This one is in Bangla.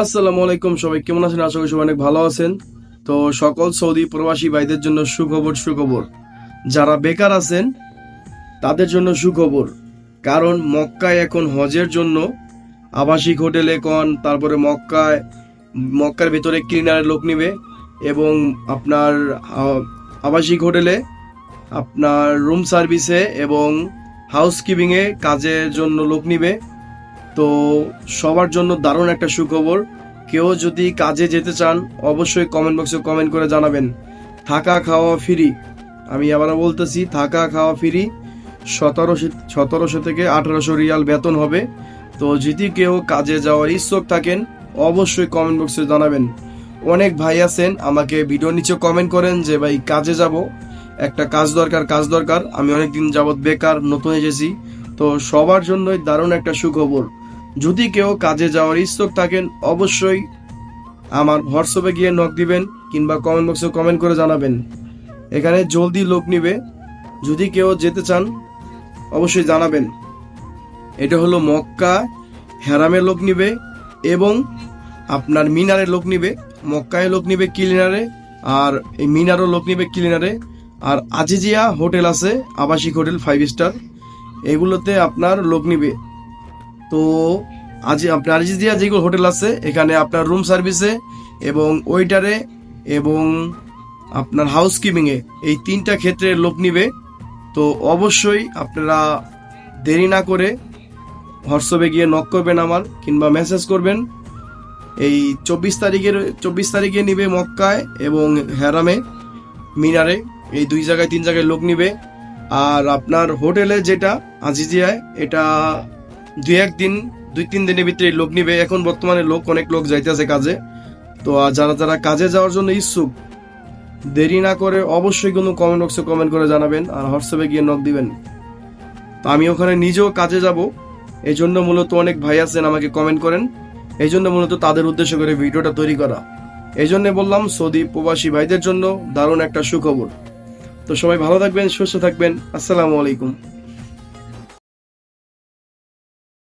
আসসালামু আলাইকুম সবাই, কেমন আছেন? আশা করি সবাই অনেক ভালো আছেন। তো সকল সৌদি প্রবাসী ভাইদের জন্য সুখবর সুখবর। যারা বেকার আছেন, তাদের জন্য সুখবর। কারণ মক্কায় এখন হজের জন্য আবাসিক হোটেলে কন তারপরে মক্কায়, মক্কার ভিতরে ক্লিনারের লোক নিবে এবং আপনার আবাসিক হোটেলে আপনার রুম সার্ভিসে এবং হাউসকিপিংয়ে কাজের জন্য লোক নিবে। তো সবার জন্য দারুণ একটা সুখবর। কেউ যদি কাজে যেতে চান, অবশ্যই কমেন্ট বক্সে কমেন্ট করে জানাবেন। থাকা খাওয়া ফ্রি আমি আবারও বলতেছি, থাকা খাওয়া ফ্রি সতেরোশো সতেরোশো থেকে আঠারোশো রিয়াল বেতন হবে। তো যদি কেউ কাজে যাওয়ার ইচ্ছুক থাকেন, অবশ্যই কমেন্ট বক্সে জানাবেন। অনেক ভাই আছেন, আমাকে ভিডিও নিচে কমেন্ট করেন যে, ভাই, কাজে যাব। একটা কাজ দরকার কাজ দরকার। আমি অনেকদিন যাবৎ বেকার, নতুন এসেছি। তো সবার জন্যই দারুণ একটা সুখবর। যদি কেউ কাজে যাওয়ার ইচ্ছুক থাকেন, অবশ্যই আমার হোয়াটসঅ্যাপে গিয়ে নক দিবেন কিংবা কমেন্ট বক্সে কমেন্ট করে জানাবেন। এখানে জলদি লোক নিবে। যদি কেউ যেতে চান, অবশ্যই জানাবেন। এটা হলো মক্কা হেরামের লোক নিবে এবং আপনার মিনারের লোক নিবে। মক্কায় লোক নিবে ক্লিনারে আর এই মিনারও লোক নিবে ক্লিনারে। আর আজিজিয়া হোটেল আছে, আবাসিক হোটেল ফাইভ স্টার এগুলোতে আপনার লোক নিবে। তো আজ আপনার আজিজিয়া যেগুলো হোটেল আছে, এখানে আপনার রুম সার্ভিসে এবং ওয়েটারে এবং আপনার হাউসকিপিংয়ে এই তিনটা ক্ষেত্রে লোক নিবে। তো অবশ্যই আপনারা দেরি না করে হোয়াটসঅ্যাপে গিয়ে নক করবেন আমার কিংবা মেসেজ করবেন। এই চব্বিশ তারিখের, চব্বিশ তারিখে নিবে মক্কায় এবং হ্যারামে মিনারে। এই দুই জায়গায়, তিন জায়গায় লোক নিবে। আর আপনার হোটেলে যেটা, আজিজিয়ায়, এটা দুই একদিন, দুই তিন দিনের ভিতরে লোক নিবে। এখন বর্তমানে লোক, অনেক লোক যাইতেছে কাজে। তো যারা যারা কাজে যাওয়ার জন্য ইচ্ছুক, দেরি না করে অবশ্যই কোনো কমেন্ট বক্সে কমেন্ট করে জানাবেন আর হোয়াটসঅ্যাপে গিয়ে নক দিবেন। তো, আমি ওখানে নিজেও কাজে যাব। এই জন্য মূলত অনেক ভাই আছেন, আমাকে কমেন্ট করেন। এই জন্য মূলত তাদের উদ্দেশ্য করে ভিডিওটা তৈরি করা। এই জন্য বললাম, সৌদি প্রবাসী ভাইদের জন্য দারুণ একটা সুখবর। তো, সবাই ভালো থাকবেন, সুস্থ থাকবেন। আসসালামু আলাইকুম।